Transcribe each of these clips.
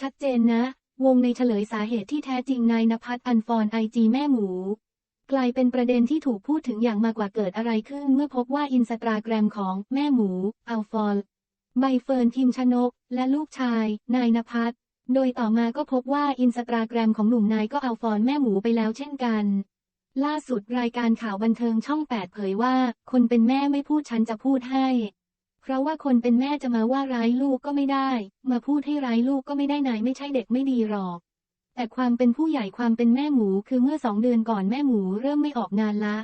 ชัดเจนนะ วงในเฉลยสาเหตุที่แท้จริงนายนภัสอันฟอนไอจีแม่หมู กลายเป็นประเด็นที่ถูกพูดถึงอย่างมากกว่าเกิดอะไรขึ้น เมื่อพบว่าอินสตาแกรมของแม่หมูอัลฟอนใบเฟิร์นพิมชนก และลูกชาย นายนภัสโดยต่อมาก็พบว่าอินสตาแกรมของหนุ่มนายก็อัลฟอนแม่หมูไปแล้วเช่นกัน ล่าสุดรายการข่าวบันเทิงช่อง 8 เผยว่า คนเป็นแม่ไม่พูดฉันจะพูดให้ เพราะว่าคนเป็นแม่จะมาว่าร้ายลูกก็ไม่ได้ มาพูดให้ร้ายลูกก็ไม่ได้นายไม่ใช่เด็กไม่ดีหรอก แต่ความเป็นผู้ใหญ่ความเป็นแม่หมูคือเมื่อสองเดือนก่อนแม่หมูเริ่มไม่ออกงานละ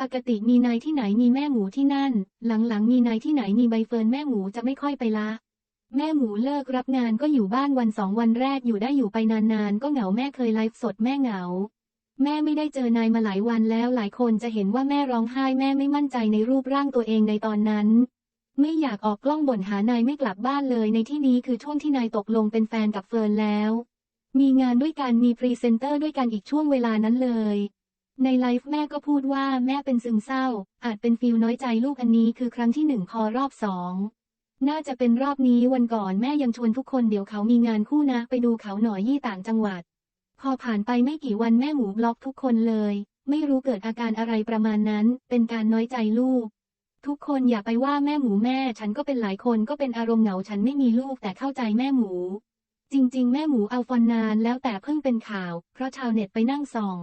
ปกติมีนายที่ไหนมีแม่หมูที่นั่น หลังๆ มีนายที่ไหนมีใบเฟิร์นแม่หมูจะไม่ค่อยไปละ แม่หมูเลิกรับงานก็อยู่บ้านวันสองวันแรกอยู่ได้อยู่ไปนานๆ ก็เหงาแม่เคยไลฟ์สดแม่เหงาแม่ไม่ได้เจอนายมาหลายวันแล้วหลายคนจะเห็นว่าแม่ร้องไห้แม่ไม่มั่นใจในรูปร่างตัวเองในตอนนั้น ไม่อยากออกกล้องบ่นหานายไม่กลับบ้านเลย ในที่นี้คือช่วงที่นายตกลงเป็นแฟนกับเฟิร์นแล้ว มีงานด้วยกันมีพรีเซนเตอร์ด้วยกันอีกช่วงเวลานั้นเลย ในไลฟ์แม่ก็พูดว่าแม่เป็นซึมเศร้า อาจเป็นฟิลน้อยใจลูกอันนี้คือครั้งที่หนึ่งพอรอบสองน่าจะเป็นรอบนี้วันก่อนแม่ยังชวนทุกคนเดี๋ยวเขามีงานคู่นะไปดูเขาหน่อยยี่ต่างจังหวัด พอผ่านไปไม่กี่วันแม่หมูบล็อกทุกคนเลย ไม่รู้เกิดอาการอะไรประมาณนั้น เป็นการน้อยใจลูก ทุกคนอย่าไปว่าแม่หมูแม่ฉันก็เป็นหลายคนก็เป็นอารมณ์เหงาฉันไม่มีลูกแต่เข้าใจแม่หมู จริง ๆ แม่หมูเอาฟอนนานแล้วแต่เพิ่งเป็นข่าว เพราะชาวเน็ตไปนั่งส่อง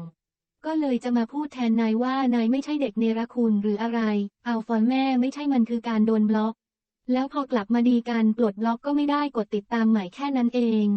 ก็เลยจะมาพูดแทนนายว่านายไม่ใช่เด็กเนรคุณหรืออะไร เอาฟอนแม่ไม่ใช่มันคือการโดนบล็อก แล้วพอกลับมาดีกันปลดบล็อกก็ไม่ได้กดติดตามใหม่แค่นั้นเอง